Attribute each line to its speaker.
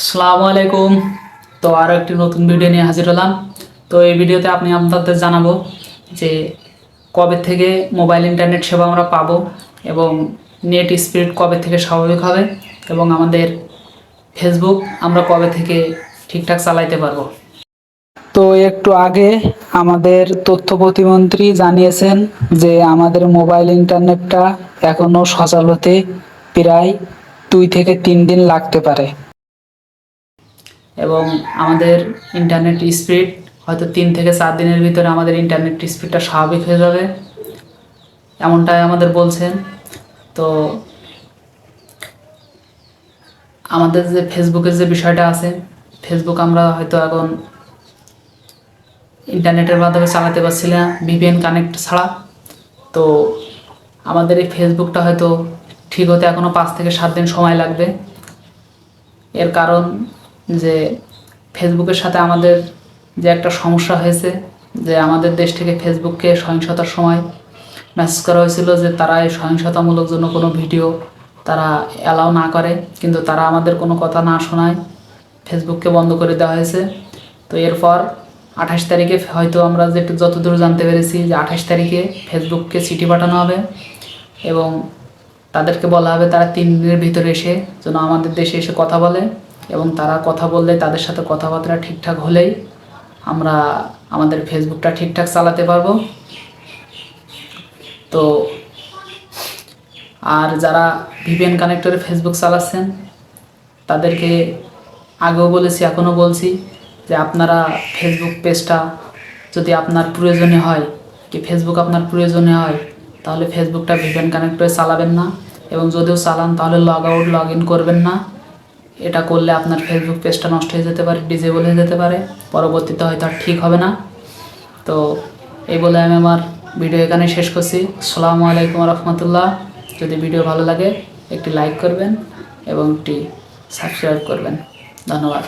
Speaker 1: আসসালামু আলাইকুম। তো আরও একটি নতুন ভিডিও নিয়ে হাজির হলাম। তো এই ভিডিওতে আপনি আপনাদের জানাব যে কবে থেকে মোবাইল ইন্টারনেট সেবা আমরা পাবো এবং নেট স্পিড কবে থেকে স্বাভাবিক হবে এবং আমাদের ফেসবুক আমরা কবে থেকে ঠিকঠাক চালাইতে পারব। তো একটু আগে আমাদের তথ্য প্রতিমন্ত্রী জানিয়েছেন যে আমাদের মোবাইল ইন্টারনেটটা এখনও সচল হতে প্রায় দুই থেকে তিন দিন লাগতে পারে। এবং আমাদের ইন্টারনেট স্পিড হয়তো তিন থেকে চার দিনের ভিতরে আমাদের ইন্টারনেট স্পিডটা স্বাভাবিক হয়ে যাবে। এমনটাই আমাদের বলছেন। তো আমাদের যে ফেসবুকের যে বিষয়টা আছে ফেসবুক আমরা হয়তো এখন ইন্টারনেটের মাধ্যমে চালাতে পারছি না ভিপিএন কানেক্ট ছাড়া। তো আমাদের এই ফেসবুকটা হয়তো ঠিক হতে এখনও পাঁচ থেকে সাত দিন সময় লাগবে। এর কারণ যে ফেসবুকের সাথে আমাদের যে একটা সমস্যা হয়েছে, যে আমাদের দেশ থেকে ফেসবুককে সহিংসতার সময় মেসেজ করা হয়েছিল যে তারা এই সহিংসতামূলক জন্য কোনো ভিডিও তারা অ্যালাউ না করে, কিন্তু তারা আমাদের কোনো কথা না শোনায়। ফেসবুককে বন্ধ করে দেওয়া হয়েছে। তো এরপর আঠাশ তারিখে হয়তো আমরা যেটু যতদূর জানতে পেরেছি যে আঠাশ তারিখে ফেসবুককে চিঠি পাঠানো হবে এবং তাদেরকে বলা হবে তারা তিন দিনের ভিতরে এসে যেন আমাদের দেশে এসে কথা বলে। এবং তারা কথা বললে তাদের সাথে কথাবার্তা ঠিকঠাক হলেই আমরা আমাদের ফেসবুকটা ঠিকঠাক চালাতে পারব। তো আর যারা ভিপিএন কানেক্টরে ফেসবুক চালাচ্ছেন, তাদেরকে আগেও বলেছি, এখনও বলছি যে আপনারা ফেসবুক পেজটা যদি আপনার প্রয়োজনে হয় কি ফেসবুক আপনার প্রয়োজনে হয়, তাহলে ফেসবুকটা ভিপিএন কানেক্টরে চালাবেন না। এবং যদিও চালান, তাহলে লগ আউট লগ ইন করবেন না। এটা করলে আপনার ফেসবুক পেজটা নষ্ট হয়ে যেতে পারে ডিজেবল হয়ে যেতে পারে, পরবর্তীতে হয়তো আর ঠিক হবে না। তো এই বলে আমি আমার ভিডিও এখানে শেষ করছি। সালামু আলাইকুম রহমতুল্লাহ। যদি ভিডিও ভালো লাগে, একটি লাইক করবেন এবং একটি সাবস্ক্রাইব করবেন। ধন্যবাদ।